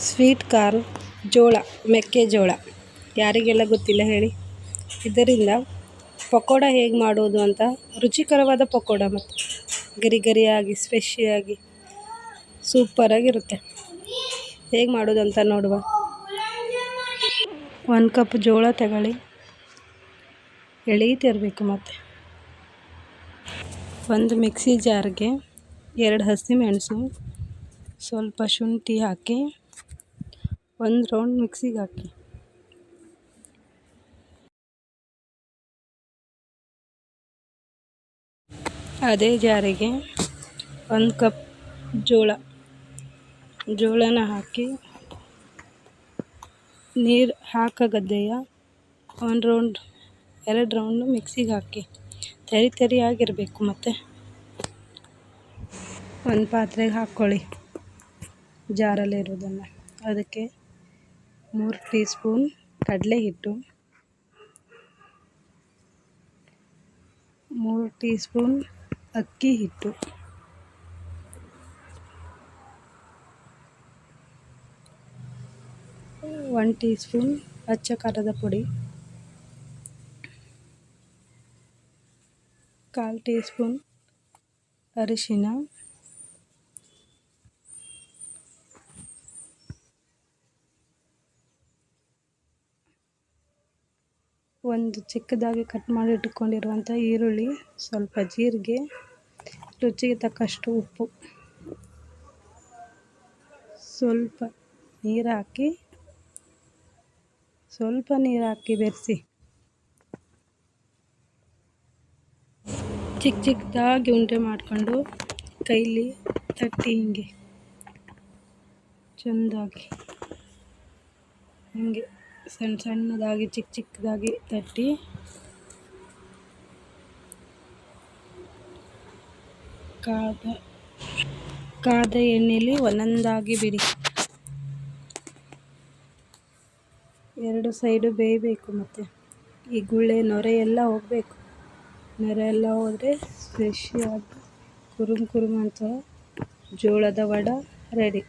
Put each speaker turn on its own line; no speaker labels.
Sweet corn ಜೋಳ ಮೆಕ್ಕೆಜೋಳ ಯಾರಿಗೆಲ್ಲ ಗೊತ್ತಿಲ್ಲ ಹೇಳಿ. ಇದರಿಂದ ಪಕೋಡ ಹೇಗೆ ಮಾಡೋದು ಅಂತ ರುಚಿಕರವಾದ ಪಕೋಡ ಮತ್ತು ಗರಿ ಗರಿಯಾಗಿ ಸ್ಪೆಷಿಯಾಗಿ, ಸೂಪರಾಗಿರುತ್ತೆ. ಹೇಗೆ ಮಾಡೋದು ಅಂತ ನೋಡುವ. ಒಂದು ಕಪ್ ಜೋಳ ತಗೊಳ್ಳಿ. ಎಳೀತಿರಬೇಕು ಮತ್ತು. ಒಂದು ಮಿಕ್ಸಿ ಜಾರ್ಗೆ ಎರಡು ಹಸಿಮೆಣಸು, ಸ್ವಲ್ಪ ಶುಂಠಿ ಹಾಕಿ ಒಂದು ರೌಂಡ್ ಮಿಕ್ಸಿಗೆ ಹಾಕಿ. ಅದೇ ಜಾರಿಗೆ ಒಂದು ಕಪ್ ಜೋಳ. ಜೋಳನ ಹಾಕಿ ನೀರು ಹಾಕಗದ್ದೆಯ ಒಂದು ರೌಂಡ್ ಎರಡು ರೌಂಡು ಮಿಕ್ಸಿಗೆ ಹಾಕಿ. ತರಿ ಆಗಿರಬೇಕು ಮತ್ತು. ಒಂದು ಪಾತ್ರೆಗೆ ಹಾಕ್ಕೊಳ್ಳಿ ಜಾರಲ್ಲಿರೋದನ್ನು ಅದಕ್ಕೆ ಮೂರು ಟೀ ಸ್ಪೂನ್ ಕಡಲೆ ಹಿಟ್ಟು ಮೂರು ಟೀ ಸ್ಪೂನ್ ಅಕ್ಕಿ ಹಿಟ್ಟು ಒನ್ ಟೀ ಸ್ಪೂನ್ ಖಾರದ ಪುಡಿ, ಕಾಲು ಟೀ ಸ್ಪೂನ್ ಅರಿಶಿನ ಒಂದು ಚಿಕ್ಕದಾಗಿ ಕಟ್ ಮಾಡಿ ಇಟ್ಕೊಂಡಿರುವಂಥ ಈರುಳ್ಳಿ, ಸ್ವಲ್ಪ ಜೀರಿಗೆ, ರುಚಿಗೆ ತಕ್ಕಷ್ಟು ಉಪ್ಪು. ಸ್ವಲ್ಪ ನೀರು ಹಾಕಿ, ಸ್ವಲ್ಪ ನೀರು ಹಾಕಿ ಬೆರೆಸಿ. ಚಿಕ್ಕ ಚಿಕ್ಕದಾಗಿ ಉಂಡೆ ಮಾಡಿಕೊಂಡು ಕೈಲಿ ತಟ್ಟಿ ಹಿಂಗೆ. ಚೆಂದಾಗಿ. ಹಿಂಗೆ. ಸಣ್ಣ ಸಣ್ಣದಾಗಿ ಚಿಕ್ಕ ಚಿಕ್ಕದಾಗಿ ತಟ್ಟಿ. ಕಾದ ಕಾದ ಎಣ್ಣೆಯಲ್ಲಿ ಒಂದೊಂದಾಗಿ ಬಿಡಿ. ಎರಡು ಸೈಡು ಬೇಯಬೇಕು ಮತ್ತು. ಈ ಗುಳ್ಳೆ ನೊರೆ ಎಲ್ಲ ಹೋಗಬೇಕು. ನೊರೆ ಎಲ್ಲ ಹೋದರೆ ಸ್ಪೆಷಿಯಾಗಿ ಕುರುಮ್ ಕುರುಮ್ ಅಂತ ಜೋಳದ ವಡ ರೆಡಿ